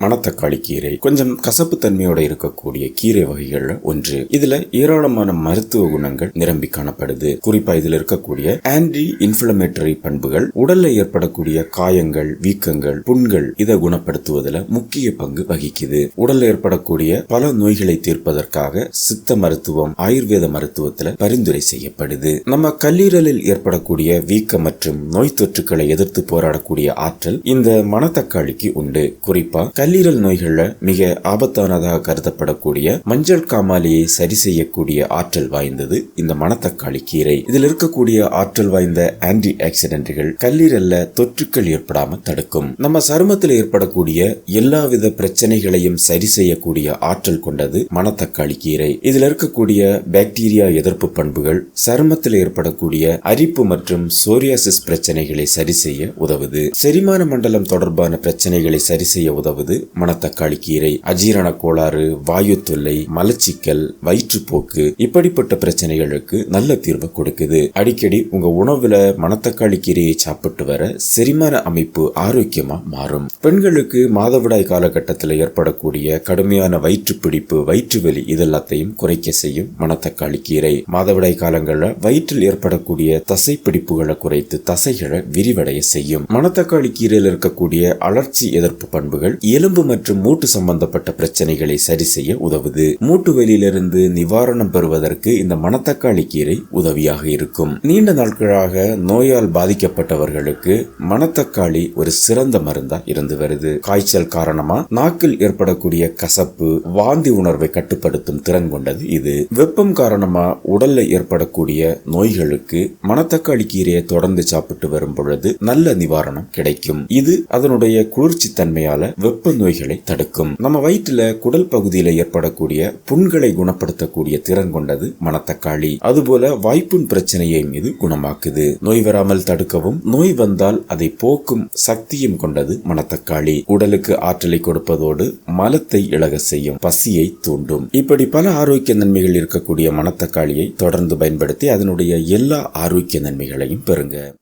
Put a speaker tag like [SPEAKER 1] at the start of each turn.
[SPEAKER 1] மணத்தக்காளி கீரை கொஞ்சம் கசப்பு தன்மையோட இருக்கக்கூடிய கீரை வகைகள்ல ஒன்று. இதுல ஏராளமான மருத்துவ குணங்கள் நிரம்பி காணப்படுது. குறிப்பா இதுல இருக்கக்கூடிய ஆன்டி இன்ஃபிளமேட்டரி பண்புகள் உடல்ல ஏற்படக்கூடிய காயங்கள் வீக்கங்கள் புண்கள் இதை குணப்படுத்துவதில் முக்கிய பங்கு வகிக்குது. உடல்ல ஏற்படக்கூடிய பல நோய்களை தீர்ப்பதற்காக சித்த மருத்துவம் ஆயுர்வேத மருத்துவத்துல பரிந்துரை செய்யப்படுது. நம்ம கல்லீரலில் ஏற்படக்கூடிய வீக்கம் மற்றும் நோய் தொற்றுக்களை எதிர்த்து போராடக்கூடிய ஆற்றல் இந்த மணத்தக்காளிக்கு உண்டு. குறிப்பா கல்லீரல் நோய்களில் மிக ஆபத்தானதாக கருதப்படக்கூடிய மஞ்சள் காமாலையை சரி செய்யக்கூடிய ஆற்றல் வாய்ந்தது இந்த மணத்தக்காளி கீரை. இதில் இருக்கக்கூடிய ஆற்றல் வாய்ந்த ஆன்டி ஆக்சிடென்ட்கள் கல்லீரல்ல தொற்றுக்கள் ஏற்படாம தடுக்கும். நம்ம சருமத்தில் ஏற்படக்கூடிய எல்லாவித பிரச்சனைகளையும் சரி செய்யக்கூடிய ஆற்றல் கொண்டது மணத்தக்காளி கீரை. இதில் இருக்கக்கூடிய பாக்டீரியா எதிர்ப்பு பண்புகள் சருமத்தில் ஏற்படக்கூடிய அரிப்பு மற்றும் சோரியாசிஸ் பிரச்சனைகளை சரி செய்ய உதவுது. செரிமான மண்டலம் தொடர்பான பிரச்சனைகளை சரி செய்ய உதவுது. மணத்தக்காளி கீரை அஜீரண கோளாறு வாயு தொல்லை மலச்சிக்கல் வயிற்றுப்போக்கு இப்படிப்பட்ட பிரச்சனைகளுக்கு நல்ல தீர்வு கொடுக்குது. அடிக்கடி உங்க உணவுல மணத்தக்காளி கீரையை சாப்பிட்டு வர செரிமான அமைப்பு ஆரோக்கியமா மாறும். பெண்களுக்கு மாதவிடாய் காலகட்டத்தில் ஏற்படக்கூடிய கடுமையான வயிற்றுப்பிடிப்பு வயிற்றுவலி இதெல்லாத்தையும் குறைக்க செய்யும் மணத்தக்காளி கீரை. மாதவிடாய் காலங்களில் வயிற்றில் ஏற்படக்கூடிய தசை பிடிப்புகளை குறைத்து தசைகளை விரிவடைய செய்யும். மணத்தக்காளி கீரையில் இருக்கக்கூடிய அலர்ச்சி எதிர்ப்பு பண்புகள் எலும்பு மற்றும் மூட்டு சம்பந்தப்பட்ட பிரச்சனைகளை சரி செய்ய உதவுது. மூட்டு வெளியிலிருந்து நிவாரணம் பெறுவதற்கு இந்த மணத்தக்காளி கீரை உதவியாக இருக்கும். நீண்ட நாட்களாக நோயால் பாதிக்கப்பட்டவர்களுக்கு மணத்தக்காளி ஒரு சிறந்த மருந்தா இருந்து வருது. காய்ச்சல் காரணமா நாக்கில் ஏற்படக்கூடிய கசப்பு வாந்தி உணர்வை கட்டுப்படுத்தும் திறன் கொண்டது இது. வெப்பம் காரணமா உடல்ல ஏற்படக்கூடிய நோய்களுக்கு மணத்தக்காளி கீரையை தொடர்ந்து சாப்பிட்டு வரும் பொழுது நல்ல நிவாரணம் கிடைக்கும். இது அதனுடைய குளிர்ச்சி தன்மையால வெப்ப நோய்களை தடுக்கும். நம்ம வயிற்றுல குடல் பகுதியில ஏற்படக்கூடிய புண்களை குணப்படுத்தக்கூடிய திறன் கொண்டது மணத்தக்காளி. அதுபோல வாய்ப்புண் பிரச்சனையை மீது குணமாக்குது. நோய் வராமல் தடுக்கவும் நோய் வந்தால் அதை போக்கும் சக்தியும் கொண்டது மணத்தக்காளி. உடலுக்கு ஆற்றலை கொடுப்பதோடு மலத்தை இழக செய்யும் பசியை தூண்டும். இப்படி பல ஆரோக்கிய நன்மைகள் இருக்கக்கூடிய மணத்தக்காளியை தொடர்ந்து பயன்படுத்தி அதனுடைய எல்லா ஆரோக்கிய நன்மைகளையும் பெறுங்க.